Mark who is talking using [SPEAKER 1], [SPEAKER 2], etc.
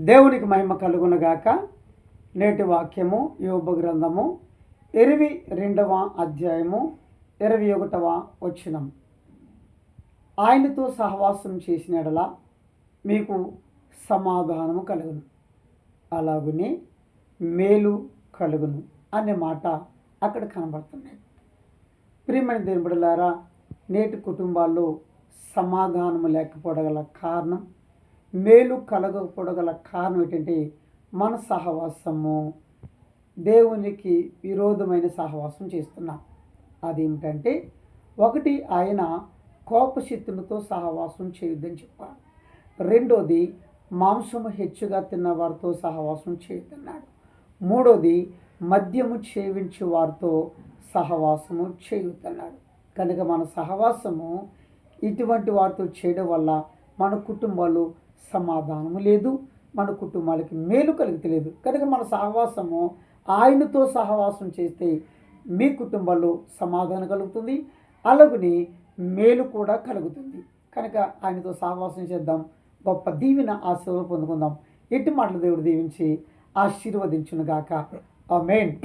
[SPEAKER 1] దేవునికి మహిమ కలుగునగాక. నేటి వాక్యము యోగ గ్రంథము ఇరవై రెండవ అధ్యాయము ఇరవై ఒకటవ వచనం. ఆయనతో సహవాసం చేసిన మీకు సమాధానము కలుగును. అలాగునే మేలు కలుగును అనే మాట అక్కడ కనబడుతున్నాయి ప్రియమైన దేవుని నేటి కుటుంబాల్లో సమాధానము లేకపోవడం గల కారణం మేలు కలగకపోవడం గల కారణం ఏంటంటే మన సహవాసము. దేవునికి విరోధమైన సహవాసం చేస్తున్నాం. అదేమిటంటే ఒకటి ఆయన కోపశక్తులతో సహవాసం చేయొద్దని చెప్పాడు. రెండోది మాంసము హెచ్చుగా తిన్న వారితో సహవాసం చేయొద్దన్నాడు. మూడోది మద్యము సేవించే వారితో సహవాసము చేయొద్దన్నాడు. కనుక మన సహవాసము ఇటువంటి వారితో చేయడం వల్ల మన కుటుంబాలు సమాధానము లేదు. మన కుటుంబాలకి మేలు కలుగుతలేదు. కనుక మన సహవాసము ఆయనతో సహవాసం చేస్తే మీ కుటుంబంలో సమాధానం కలుగుతుంది. అలాగని మేలు కూడా కలుగుతుంది. కనుక ఆయనతో సహవాసం చేద్దాం. గొప్ప దీవెన ఆశీర్వాదం పొందుకుందాం. ఎట్టి మాటలు దేవుడు దీవించి ఆశీర్వదించునుగాక. ఆ మెయిన్